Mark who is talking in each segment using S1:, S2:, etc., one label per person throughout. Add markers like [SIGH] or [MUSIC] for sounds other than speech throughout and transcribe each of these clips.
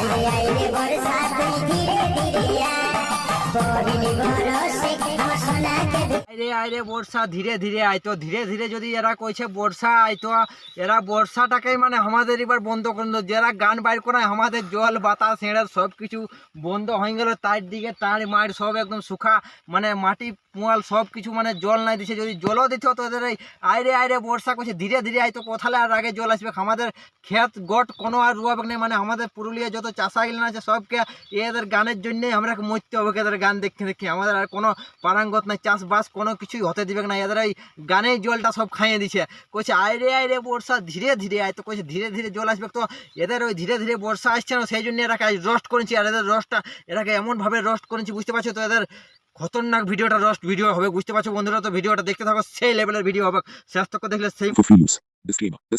S1: বরসাত ধীরে ধীরে
S2: আইরে আইরে, বর্ষা, ধীরে ধীরে আইতো ধীরে ধীরে যদি এরা কইছে বর্ষা আইতো এরা বর্ষাটাকেই মানে আমাদের এবার বন্ধ করে যারা গান বাইর করে আমাদের জল, বাতাস এঁড়ে সব কিছু বন্ধ হয়ে গেল। তার দিকে তার মাড় সব একদম শুখা মানে মাটি পোয়াল সব কিছু মানে জল নাই দিছে, যদি জলও দিত তো এদের এই আইরে আইরে বর্ষা করছে, ধীরে ধীরে আইতো কোথালে আর আগে জল আসবে। আমাদের ক্ষেত, গট, কোনো আর রুয়াবে নেই মানে আমাদের পুরুলিয়া যত চাষা গেলেন আছে, সবকে এদের গানের জন্যই আমরা মরতে হবে, এদের গান দেখতে দেখে আমাদের আর কোনো পারাঙ্গত নাই, চাষবাস কোনো কিছুই হতে দিবে না, এদের এই গানেই জলটা সব খাইয়ে দিছে। কইছে, আইরে আইরে বর্ষা, ধীরে ধীরে আয়। তো কইছে, ধীরে ধীরে জল আসবে। তো এদের ওই ধীরে ধীরে বর্ষা আসছে না, সেই জন্য এরাকে রোস্ট করেছি, আর এদের রসটা এরাকে এমনভাবে রোস্ট করেছি, বুঝতে পারছ? তো এদের খতরনাক ভিডিওটা রস্ট ভিডিও হবে, বুঝতে পারছ বন্ধুরা? তো ভিডিওটা দেখতে থাকো, সেই লেভেলের ভিডিও হবে। শেষ দেখলে সেই
S3: Fuse this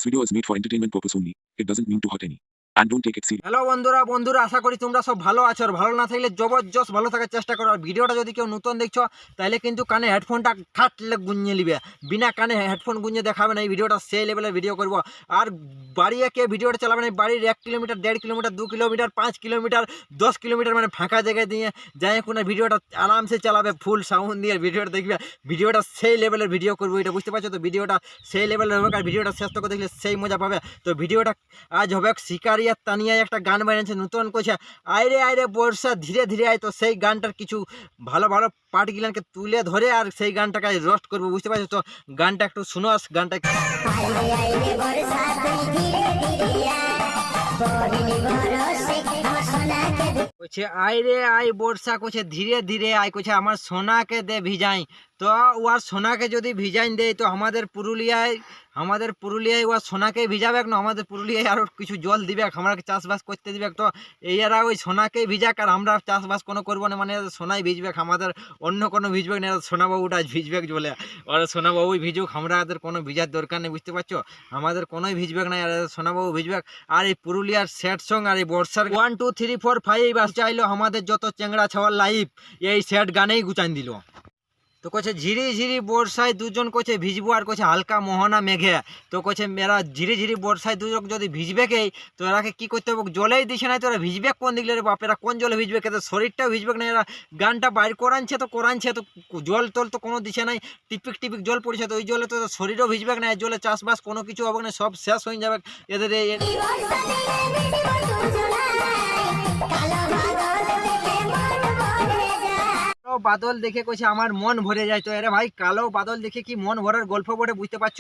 S3: video is made for entertainment purpose only it doesn't mean to hurt any
S2: hello বন্ধুরা বন্ধুরা, আশা করি তোমরা সব ভালো আছো আর ভালো না থাকলে জবরদস্ত ভালো থাকার চেষ্টা করো। আর ভিডিওটা যদি কেউ নতুন দেখছ, তাহলে কিন্তু কানে হেডফোনটা খাটলে গুঞ্জে নিবে। বিনা কানে হেডফোন গুঞ্জে দেখাবে না, এই ভিডিওটা সেই লেভেলের ভিডিও করব। আর বাড়ি একে ভিডিওটা চালাবে না বাড়ির এক কিলোমিটার দেড় কিলোমিটার দু কিলোমিটার পাঁচ কিলোমিটার দশ কিলোমিটার মানে ফাঁকা জায়গায় দিয়ে যাই কোনো ভিডিওটা আরামসে চালাবে ফুল সাউন্ড দিয়ে ভিডিওটা দেখবে। ভিডিওটা সেই লেভেলের ভিডিও করব, এটা বুঝতে পারছ তো? ভিডিওটা সেই লেভেলের হবে আর ভিডিওটা শেষ থেকে দেখলে সেই মজা পাবে। তো ভিডিওটা আজ হবে শিকারিয়া তানিয়া একটা গান বানিয়েছে, নতুন করছে আইরে আইরে, বর্ষা, ধীরে ধীরে আয়, তো সেই গানটার কিছু ভালো ভালো পার্টগুলানকে তুলে ধরে আর সেই গানটাকে রোস্ট করব, বুঝতে পারছ? তো গানটা একটু শুনো গানটা
S1: আয়
S2: আইরে আই বর্ষা, কইছে, ধীরে ধীরে আয়, কইছে, আমার সোনাকে দে ভিজাই। তো ওয়ার সোনাকে যদি ভিজাইন দেয় তো আমাদের পুরুলিয়ায় আমাদের পুরুলিয়ায় ওয়া সোনাকেই ভিজাবে না? আমাদের পুরুলিয়ায় আরও কিছু জল দিবে আমরা চাষবাস করতে দিবে তো এই এরা ওই সোনাকেই ভিজাক, আর আমরা চাষবাস কোনো করব না মানে সোনাই ভিজবে আমাদের অন্য কোনো ভিজবে না সোনাবাবুটা আজ ভিজবে বলে। ওরা সোনাবাবুই ভিজুক আমাদের কোনো ভিজার দরকার নেই, বুঝতে পারছ? আমাদের কোনোই ভিজবে না আর এদের সোনাবাবু ভিজবে আর এই পুরুলিয়ার স্যাড সং, আর এই বর্ষার one two three four five আস চাইলো আমাদের যত চেংড়া ছাওয়ার লাইফ এই স্যাড গানেই গুচান দিল। তো কছে ঝিরি ঝিরি বর্ষায় দুজন কছে ভিজবো। আর কছে হালকা মোহনা মেঘে। তো কছে এরা ঝিরি ঝিরি বর্ষায় দুজন যদি ভিজবে কেই, তো এরাকে কি করতে হবে? জলেই দিছে না, তো এরা ভিজবে কোন দিকে রে বাপ এরা কোন জলে ভিজবে কে শরীরটাও ভিজবে না এরা গানটা বাইর করানছে তো করানছে, তো জল টল তো কোনো দিছে নাই। টিপিক টিপিক জল পড়ছে, তো ওই জলে তো শরীরও ভিজবে না জলে চাষবাস কোনো কিছু হবে না, সব শেষ হয়ে যাবে এদের এই বাদল দেখে কইছে আমার মন ভরে যায়। তো এরে ভাই, কালো বাদল দেখে কি মন ভরার গল্প বটে বুঝতে পারছ?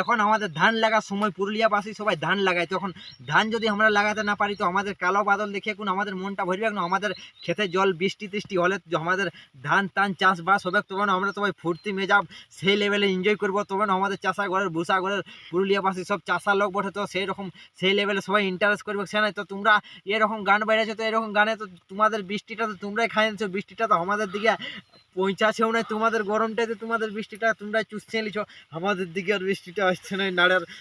S2: এখন আমাদের ধান লাগার সময়, পুরুলিয়াবাসী সবাই ধান লাগায়। তখন ধান যদি আমরা লাগাতে না পারি, তো আমাদের কালো বাদল দেখে কোন আমাদের মনটা ভরবে না, আমাদের খেতে জল, বৃষ্টি টিষ্টি হলে তো আমাদের ধান টান চাষবাস হবে, তখন আমরা সবাই ফুর্তি মেজাব, সেই লেভেলে এনজয় করব। তখন আমাদের চাষা ঘরের ভূষা ঘরের পুরুলিয়াবাসী সব চাষা লোক বটে, তো সেই রকম সেই লেভেলে সবাই ইন্টারেস্ট করবে। সে নাই তো তোমরা এরকম গান বেড়েছো তো এরকম গানে তো তোমাদের বৃষ্টিটা তো তোমরাই খাইয়েছো বৃষ্টিটা তো আমাদের দিকে পৌঁছাছেও না তোমাদের গরমটাতে তোমাদের বৃষ্টিটা তোমরা চুষছে নিছ আমাদের দিকে আর বৃষ্টিটা আসছে না নাড়ার [LAUGHS]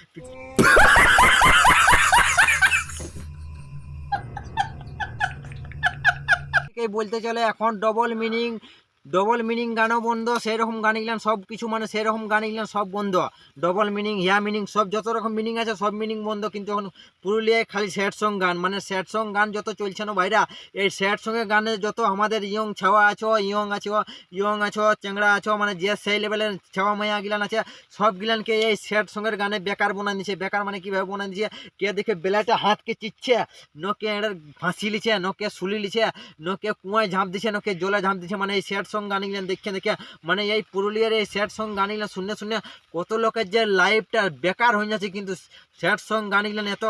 S2: বলতে চলে, এখন ডবল মিনিং ডবল মিনিং গানও বন্ধ, সেরকম গান গিলান সব কিছু মানে সেরকম গান গিলান সব বন্ধ। ডবল মিনিং হিয়া মিনিং সব যত রকম মিনিং আছে সব মিনিং বন্ধ, কিন্তু এখন পুরুলিয়ায় খালি স্যাড সং গান মানে স্যাড সং গান যত চলছে না ভাইরা, এই স্যাড সঙ্গে গানে যত আমাদের ইয়ং ছাওয়া আছো, ইয়ং আছো ইয়ং আছো চেংড়া আছো মানে যে সেই লেভেলের ছাওয়া মায়া গিলান আছে, সব গিলানকে এই স্যাড সঙ্গের গানে বেকার বোনা দিচ্ছে বেকার মানে কীভাবে বোনা দিচ্ছে কে দেখে বেলাটা হাতকে চিচ্ছে নকে এটার ফাঁসি লিছে নকে শুলি লিছে নকে কুয়ায় ঝাঁপ দিছে নকে জলে ঝাঁপ দিছে মানে এই স্যাড সং গান নিলেন দেখে দেখে মানে এই পুরুলিয়ার এই স্যাড সং গান নিলেন শুনে শুনে কত লোকের যে লাইফটা বেকার হয়ে যাচ্ছে, কিন্তু স্যাড সং গান নিলেন এত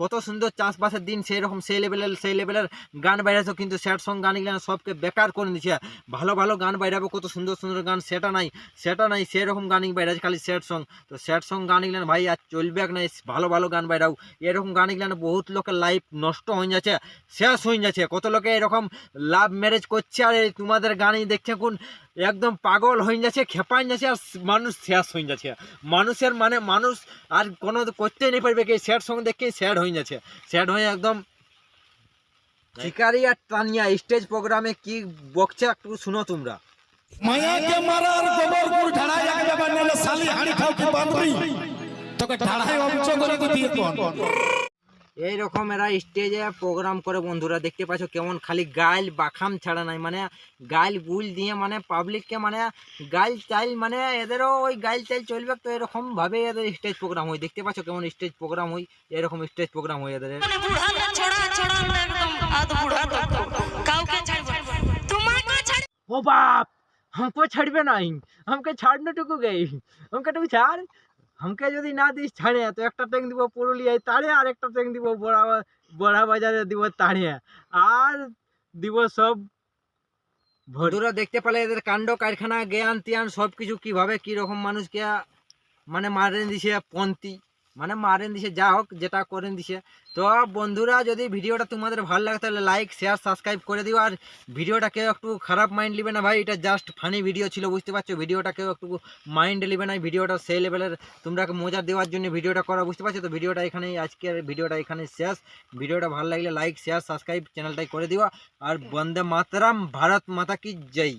S2: কত সুন্দর চাষবাসের দিন, সেই রকম সেই লেভেলের সেই লেভেলের গান বাইরেছে, কিন্তু স্যাড সং গান গিলান সবকে বেকার করে দিচ্ছে ভালো ভালো গান বাইরাবে, কত সুন্দর সুন্দর গান, সেটা নাই সেটা নাই সেরকম গানই বাইরেছে খালি স্যাড সং তো স্যাড সং গান গিলান ভাই আর চলবে নাই, ভালো ভালো গান বাইরাও। এরকম গান গিলান বহুত লোকের লাইফ নষ্ট হয়ে যাচ্ছে, শেষ হয়ে যাচ্ছে। কত লোকে এরকম লাভ ম্যারেজ করছে, আর তোমাদের গানই দেখছে, কোন একদম পাগল হয়ে যাচ্ছে, খেপাই যাচ্ছে আর মানুষ শেষ হয়ে যাচ্ছে। মানুষের মানে মানুষ আর কোনো করতেই নেই পারবে কি স্যাড সঙ্গে দেখে স্যাড হয়ে যাচ্ছে। স্যাড হয়ে একদম শিকারি আর তানিয়া স্টেজ প্রোগ্রামে কি বকছে একটু শুনো তোমরা।
S4: তোকে ঢাড়াই অংশ করে তো দিয়ে
S2: এইরকম এরা স্টেজে প্রোগ্রাম করে বন্ধুরা দেখতে পাচ্ছ কেমন খালি গাইল বাখাম ছাড়া নাই মানে গাইল বুল দিয়ে মানে পাবলিককে মানে গাইল চাইল মানে এদেরও ওই গাইল চাইল চলবে তো এরকম ভাবে এদের স্টেজ প্রোগ্রাম হয় দেখতে পাচ্ছ কেমন স্টেজ প্রোগ্রাম হয় এরকম স্টেজ প্রোগ্রাম হয় এদের
S5: মানে বুড়া না ছড়া ছড়া আমরা একদম আধ বুড়া তো কাউকে ছাড়বো না। তোমাকে ছাড়
S2: ओ बाप हमको छड़बे नहीं हमके ছাড়নে টুকু গই हमके টুকু ছাড় আমাকে যদি না দিস ছাড়ে তো একটা ট্যাঙ্ক দিব পুরুলিয়ায় তাড়ে আর একটা ট্যাঙ্ক দিব বড়া বড়া বাজারে দিব তাড়ে আর দিব সব বন্ধুরা দেখতে পেলে এদের কাণ্ড কারখানা জ্ঞান তিয়ান সব কিছু কীভাবে কীরকম মানুষকে মানে মারেন দিছে পন্থী মানে মারেন দিছে, যা হোক, যেটা করেন দিছে। তো বন্ধুরা, যদি ভিডিওটা তোমাদের ভালো লাগে, তাহলে লাইক শেয়ার সাবস্ক্রাইব করে দিও। আর ভিডিওটা কেউ একটু খারাপ মাইন্ড নেবে না ভাই, এটা জাস্ট ফানি ভিডিও ছিল, বুঝতে পারছ? ভিডিওটা কেউ একটু মাইন্ড নেবে না ভিডিওটা সেই লেভেলের তোমরা মজা দেওয়ার জন্য ভিডিওটা করা, বুঝতে পারছ? তো ভিডিওটা এখানেই, আজকের ভিডিওটা এখানে শেষ। ভিডিওটা ভালো লাগলে লাইক শেয়ার সাবস্ক্রাইব চ্যানেলটাই করে দিও। আর বন্দে মাতরম, ভারত মাতা কি জয়।